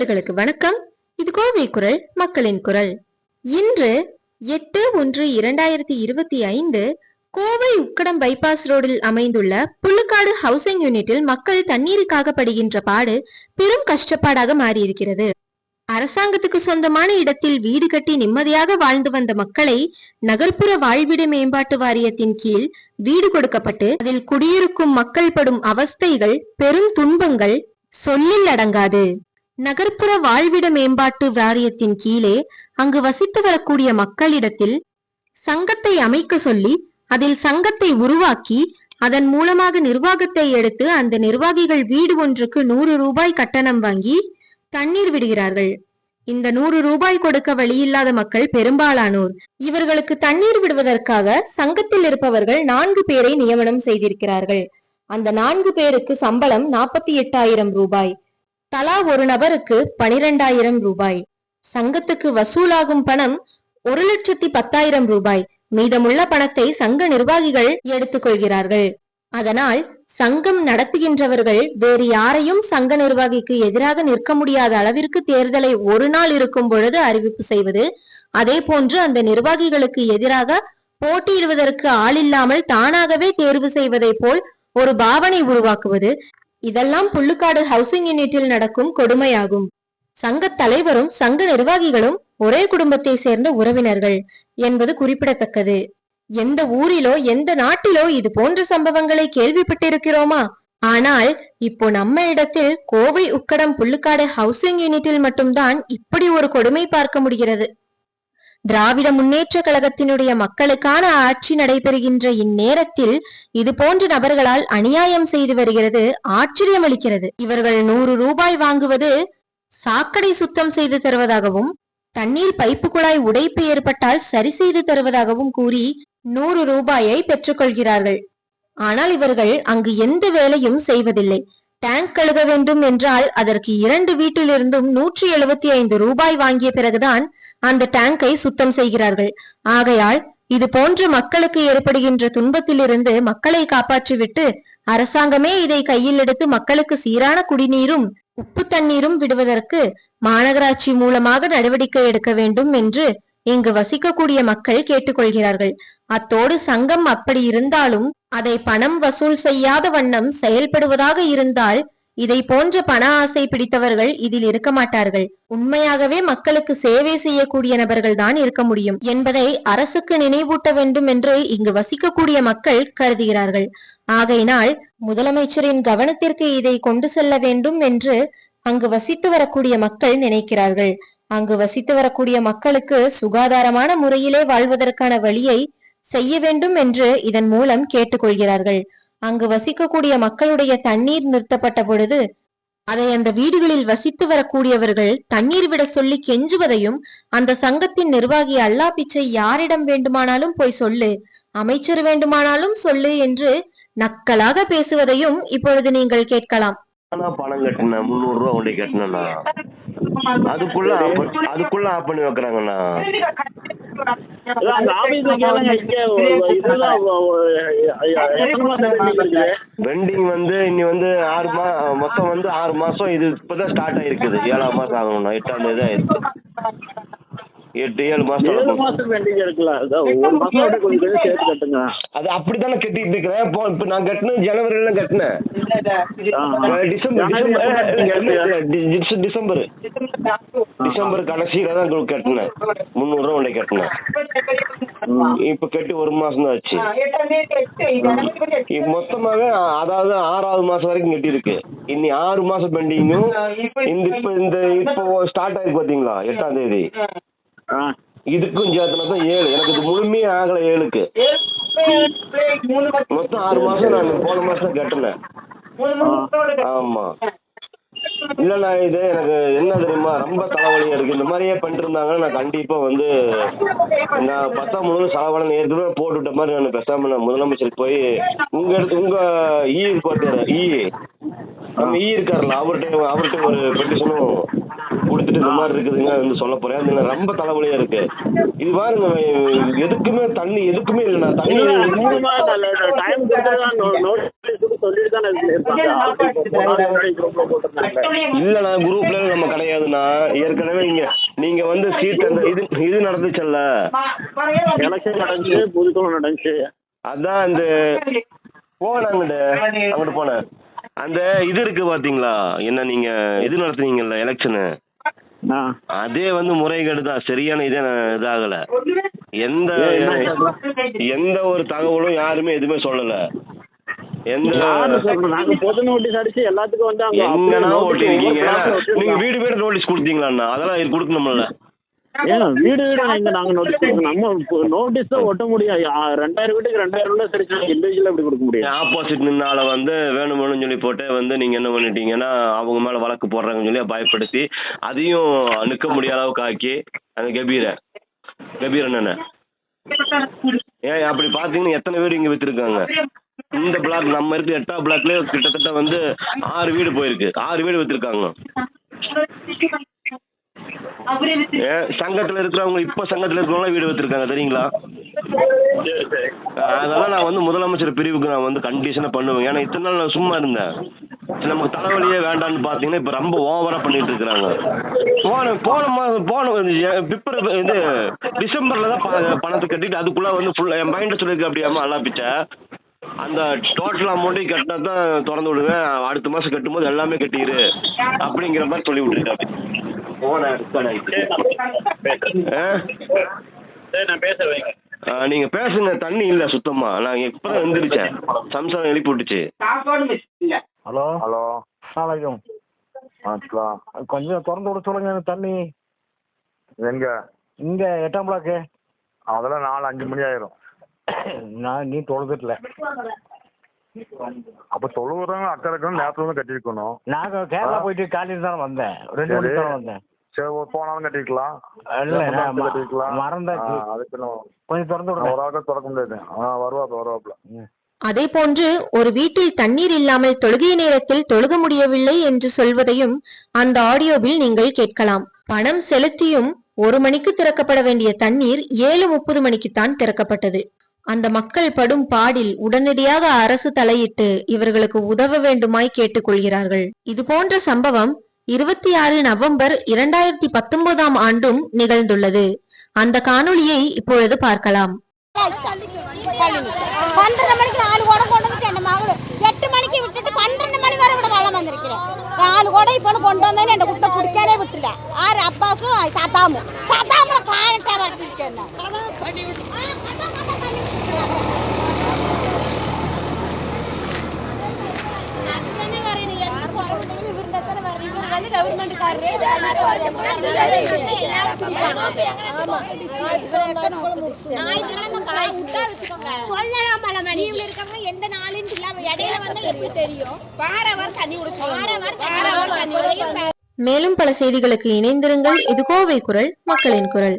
நேயர்களுக்கு வணக்கம். இது கோவை குரல் மக்களின் குரல். இன்று எட்டு ஒன்று இரண்டாயிரத்தி இருபத்தி ஐந்து கோவை உக்கடம் பைபாஸ் ரோடில் அமைந்துள்ள புல்லுக்காடு ஹவுசிங் யூனிட்டில் மக்கள் தண்ணீருக்காக படுகின்ற பாடு பெரும் கஷ்டப்பாடாக மாறியிருக்கிறது. அரசாங்கத்துக்கு சொந்தமான இடத்தில் வீடு கட்டி நிம்மதியாக வாழ்ந்து வந்த மக்களை நகர்ப்புற வாழ்விட மேம்பாட்டு வாரியத்தின் கீழ் வீடு கொடுக்கப்பட்டு அதில் குடியிருக்கும் மக்கள் படும் அவஸ்தைகள் பெரும் துன்பங்கள் சொல்லில் அடங்காது. நகர்ப்புற வாழ்விட மேம்பாட்டு வாரியத்தின் கீழே அங்கு வசித்து வரக்கூடிய மக்களிடத்தில் சங்கத்தை அமைக்க சொல்லி அதில் சங்கத்தை உருவாக்கி அதன் மூலமாக நிர்வாகத்தை எடுத்து அந்த நிர்வாகிகள் வீடு ஒன்றுக்கு நூறு ரூபாய் கட்டணம் வாங்கி தண்ணீர் விடுகிறார்கள். இந்த நூறு ரூபாய் கொடுக்க வழியில்லாத மக்கள் பெரும்பாலானோர். இவர்களுக்கு தண்ணீர் விடுவதற்காக சங்கத்தில் இருப்பவர்கள் நான்கு பேரை நியமனம் செய்திருக்கிறார்கள். அந்த நான்கு பேருக்கு சம்பளம் நாற்பத்தி எட்டாயிரம் ரூபாய். தலா ஒரு நபருக்கு பனிரெண்டாயிரம் ரூபாய். சங்கத்துக்கு வசூலாகும் பணம் ஒரு லட்சத்தி பத்தாயிரம் ரூபாய். மீதமுள்ள பணத்தை சங்க நிர்வாகிகள் எடுத்துக்கொள்கிறார்கள் அதனால் சங்கம் நடத்துகின்றவர்கள் வேறு யாரையும் சங்க நிர்வாகிக்கு எதிராக நிற்க முடியாத அளவிற்கு தேர்தலை ஒரு நாள் இருக்கும் பொழுது அறிவிப்பு செய்வது அதே போன்று அந்த நிர்வாகிகளுக்கு எதிராக போட்டியிடுவதற்கு ஆளில்லாமல் தானாகவே தேர்வு செய்வதை போல் ஒரு பாவனை உருவாக்குவது இதெல்லாம் புல்லுக்காடு ஹவுசிங் யூனிட்டில் நடக்கும் கொடுமையாகும். சங்க தலைவரும் சங்க நிர்வாகிகளும் ஒரே குடும்பத்தை சேர்ந்த உறவினர்கள் என்பது குறிப்பிடத்தக்கது. எந்த ஊரிலோ எந்த நாட்டிலோ இது போன்ற சம்பவங்களை கேள்விப்பட்டிருக்கிறோமா? ஆனால் இப்போ நம்ம இடத்தில் கோவை உக்கடம் புள்ளுக்காடு ஹவுசிங் யூனிட்டில் மட்டும்தான் இப்படி ஒரு கொடுமை பார்க்க முடிகிறது. திராவிட முன்னேற்ற கழகத்தினுடைய மக்களுக்கான ஆட்சி நடைபெறுகின்ற இந்நேரத்தில் இது போன்ற நபர்களால் அநியாயம் செய்து வருகிறது ஆச்சரியமளிக்கிறது. இவர்கள் நூறு ரூபாய் வாங்குவது சாக்கடை சுத்தம் செய்து தருவதாகவும் தண்ணீர் பைப்பு குழாய் உடைப்பு ஏற்பட்டால் சரி செய்து தருவதாகவும் கூறி நூறு ரூபாயை பெற்றுக்கொள்கிறார்கள். ஆனால் இவர்கள் அங்கு எந்த வேலையும் செய்வதில்லை. டேங்க் கழுக வேண்டும் என்றால் அதற்கு இரண்டு வீட்டிலிருந்தும் நூற்றி எழுபத்தி ஐந்து ரூபாய் வாங்கிய பிறகுதான் அந்த டேங்கை சுத்தம் செய்கிறார்கள். ஆகையால் இது போன்ற மக்களுக்கு ஏற்படுகின்ற துன்பத்திலிருந்து மக்களை காப்பாற்றிவிட்டு அரசாங்கமே இதை கையில் எடுத்து மக்களுக்கு சீரான குடிநீரும் உப்பு தண்ணீரும் விடுவதற்கு மாநகராட்சி மூலமாக நடவடிக்கை எடுக்க வேண்டும் என்று இங்கு வசிக்கக்கூடிய மக்கள் கேட்டுக்கொள்கிறார்கள். அத்தோடு சங்கம் அப்படி இருந்தாலும் அதை பணம் வசூல் செய்யாத வண்ணம் செயல்படுவதாக இருந்தால் இதை போன்ற பண ஆசை பிடித்தவர்கள் இதில் இருக்க மாட்டார்கள். உண்மையாகவே மக்களுக்கு சேவை செய்யக்கூடிய நபர்கள் தான் இருக்க முடியும் என்பதை அரசுக்கு நினைவூட்ட வேண்டும் என்று இங்கு வசிக்கக்கூடிய மக்கள் கருதுகிறார்கள். ஆகையினால் முதலமைச்சரின் கவனத்திற்கு இதை கொண்டு செல்ல வேண்டும் என்று அங்கு வசித்து வரக்கூடிய மக்கள் நினைக்கிறார்கள். அங்கு வசித்து வரக்கூடிய மக்களுக்கு சுகாதாரமான முறையிலே வாழ்வதற்கான வழியை செய்ய வேண்டும் என்று இதன் மூலம் கேட்டுக்கொள்கிறார்கள். அங்கு வசிக்கக்கூடிய மக்களுடைய தண்ணீர் நிறுத்தப்பட்ட பொழுது அதை அந்த வீடுகளில் வசித்து வரக்கூடியவர்கள் தண்ணீர் விட சொல்லி கெஞ்சுவதையும் அந்த சங்கத்தின் நிர்வாகி அல்லா பிச்சை யாரிடம் வேண்டுமானாலும் போய் சொல்லு அமைச்சர் வேண்டுமானாலும் சொல்லு என்று நக்கலாக பேசுவதையும் இப்பொழுது நீங்கள் கேட்கலாம். ஆனா பணம் கட்டினேன் முந்நூறு ரூபா கொண்டு கட்டினேண்ணா. அதுக்குள்ள ஆப் அதுக்குள்ள ஆப் பண்ணி வைக்கிறாங்கண்ணா. வெண்டிங் வந்து இன்னி வந்து ஆறு மா மொத்தம் வந்து ஆறு மாசம் இது இப்பதான் ஸ்டார்ட் ஆயிருக்குது. ஏழாம் மாசம் ஆகணும்ண்ணா எட்டாம் தேதி ஆயிருக்கு எட்டு ஏழு மாசம் ஏழு இருக்கும். மாசம் பெண்டிங் இருக்குல்ல அதான் ஒரு மாசம் விட்டு கொஞ்சம் கொஞ்சம் சேர்த்து கட்டுங்க. அது அப்படித்தானே கட்டிட்டு இருக்கிறேன். இப்போ இப்போ நான் கட்டினேன். ஆ. அஹ் டிசம்பர் டிசம்பர் டிசம்பர். டிசம்பர் கடைசியில தான் கட்டினேன். முந்நூறு ரூபா கட்டினேன். இப்போ கட்டி ஒரு மாசம் தான் ஆச்சு. இப்ப மொத்தமாக அதாவது ஆறாவது மாசம் வரைக்கும் கட்டியிருக்கு. இனி ஆறு மாசம் பெண்டிங்கும் இந்த இப்போ இந்த இப்போ ஸ்டார்ட் ஆயிருக்கு பாத்தீங்களா? எட்டாம் தேதி. இதுக்கும் சேர்த்துனா தான் ஏழு. எனக்கு இது முழுமையே ஆகல ஏழுக்கு. மொத்தம் ஆறு மாசம் நான் போன மாசம் கட்டினேன். ஆமா. இல்லண்ணா இது எனக்கு என்ன தெரியுமா ரொம்ப தலைவலியா இருக்கு. இந்த மாதிரியே பண்ணிட்டு இருந்தாங்கன்னா நான் கண்டிப்பா வந்து நான் பத்தாம் முழுவதும் செலவழன் ஏற்கனவே போட்டுவிட்ட மாதிரி நான் பேசாம நான் முதலமைச்சருக்கு போய் உங்க இடத்து உங்க ஈ போட்டு ஈ நம்ம ஈ இருக்காருல்ல அவர்கிட்ட அவர்கிட்ட ஒரு பெட்டிஷனும் கொடுத்துட்டு இந்த மாதிரி இருக்குதுங்க வந்து சொல்ல போறேன். அது ரொம்ப தலைவலியா இருக்கு. இது பாருங்க எதுக்குமே தண்ணி எதுக்குமே இல்லைண்ணா தண்ணி இல்லண்ணா குரூப்ல நம்ம கிடையாதுண்ணா. ஏற்கனவே இங்க நீங்க வந்து சீட் அந்த இது இது நடந்துச்சல்ல? எலெக்ஷன் நடந்துச்சு புதுக்குழு நடந்துச்சு. அதான் இந்த போன அங்கிட்டு போனேன். அந்த இது இருக்கு பாத்தீங்களா? என்ன நீங்க இது நடத்துனீங்கல்ல எலெக்ஷனு ஆ. அதே வந்து முறைகேடு தான். சரியான இதே இதாகல. எந்த எந்த ஒரு தகவலும் யாருமே எதுவுமே சொல்லல. நாங்க. வீடு வீடு நோட்டீஸ் கொடுத்தீங்களாண்ணா? அதெல்லாம் கொடுக்கணும்ல. வீடு வீடு நாங்க நோட்டீஸ் கொடுக்கணும். நம்ம நோட்டீஸ் தான் ஒட்ட முடியும் யா- ரெண்டாயிரம் வீட்டுக்கு ரெண்டாயிரம் ரூபாய் சரி இண்டிவிஜுவலா எப்படி கொடுக்க முடியும்? ஆப்போசிட் நின்னால வந்து வேணும் வேணும்னு சொல்லி போட்டு வந்து நீங்க என்ன பண்ணிட்டீங்கன்னா அவங்க மேல வழக்கு போடுறாங்கன்னு சொல்லி பயப்படுத்தி அதையும் நிக்க முடியாத அளவுக்கு ஆக்கி அந்த கபீர. கபீர் அண்ணனை. ஏன் அப்படி பாத்தீங்கன்னா எத்தனை பேர் இங்க வித்துருக்காங்க? இந்த பிளாக் நம்ம இருக்க எட்டாம் பிளாக்ல கிட்டத்தட்ட வந்து ஆறு வீடு போயிருக்கு. ஆறு வீடு வித்துருக்காங்க. ஏன் சங்கத்துல இருக்கிறவங்க இப்ப சங்கத்துல இருக்கிறவங்க வீடு வச்சிருக்காங்க தெரியுங்களா? அதனால அதெல்லாம் நான் வந்து முதலமைச்சர் பிரிவுக்கு நான் வந்து கண்டிஷனா பண்ணுவேன். ஏன்னா இத்தனை நாள் நான் சும்மா இருந்தேன். நமக்கு தலைவலியே வேண்டாம்னு பாத்தீங்கன்னா இப்ப ரொம்ப ஓவரா பண்ணிட்டு இருக்கிறாங்க. போன போன மாதம் போன பிப்ரவரி இது டிசம்பர்ல தான் பணத்தை கட்டிட்டு அதுக்குள்ள வந்து ஃபுல் என் மைண்டில் சொல்லிருக்கு அப்படியாம நல்லா பிச்சை. அந்த டோட்டல் அமௌண்ட்டையும் கட்டினா தான் திறந்து விடுவேன். அடுத்த மாதம் கட்டும்போது எல்லாமே கட்டிடு அப்படிங்கிற மாதிரி சொல்லி விட்டுருக்காரு நீங்க பேசுங்க. தண்ணி இல்ல சுத்தமா. நான் இப்பதான் எந்திரிச்சேன் சம்சாரம் எழுப்பி விட்டுச்சு ஹலோ? ஹலோ வணக்கம் கொஞ்சம் திறந்து விட சொல்லுங்க தண்ணி. எங்க? இங்க எட்டாம் பிளாக்கு அதெல்லாம் நாலு அஞ்சு மணி ஆயிரும். நான் நீ தொழுதுட்டல. அப்ப தொழுவுறவங்க அக்கறை இருக்கணும் நேரத்துல வந்து கட்டிருக்கணும் நான் கேரளா போயிட்டு காலையில் தானே வந்தேன். ரெண்டு. மணிக்கு தானே வந்தேன். சரி ஒரு போனாலும் கட்டிக்கலாம் இல்ல கட்டிக்கலாம் மறந்தாச்சு அதுக்கு கொஞ்சம் திறந்து விடுங்க. ஒரு ஆளுக்கு திறக்க முடியாது. ஆ வருவாப்ல வருவாப்ல. அதேபோன்று ஒரு வீட்டில் தண்ணீர் இல்லாமல் தொழுகை நேரத்தில் தொழுக முடியவில்லை என்று சொல்வதையும் அந்த ஆடியோவில் நீங்கள் கேட்கலாம். பணம் செலுத்தியும் ஒரு மணிக்கு திறக்கப்பட வேண்டிய தண்ணீர் ஏழு முப்பது மணிக்குத்தான் திறக்கப்பட்டது. அந்த மக்கள் படும் பாடில் உடனடியாக அரசு தலையிட்டு இவர்களுக்கு உதவ வேண்டுமாய் கேட்டுக்கொள்கிறார்கள். இது போன்ற சம்பவம் இருபத்தி ஆறு நவம்பர் இரண்டாயிரத்தி பத்தொன்பதாம் ஆண்டும் நிகழ்ந்துள்ளது. அந்த காணொளியை இப்பொழுது பார்க்கலாம். எட்டு மணிக்கு விட்டுட்டு பன்னெண்டு மணி வரை விட வளம் வந்திருக்கிறேன். நாலு கூட இப்போ கொண்டு வந்தேன்னு என் குட்டை பிடிக்காதே விட்டுல. ஆறு அப்பாஸும் சத்தாமும் சத்தாமுல காயட்டா வரட்டிருக்கேன் எந்த நாளுன்னு இல்லாம இடையில எப்படி தெரியும் வார வாரம் தண்ணி குடிச்சோம் வார வாரம் வார வாரம் தண்ணி மேலும் பல செய்திகளுக்கு இணைந்திருங்கள். இது கோவை குரல் மக்களின் குரல்.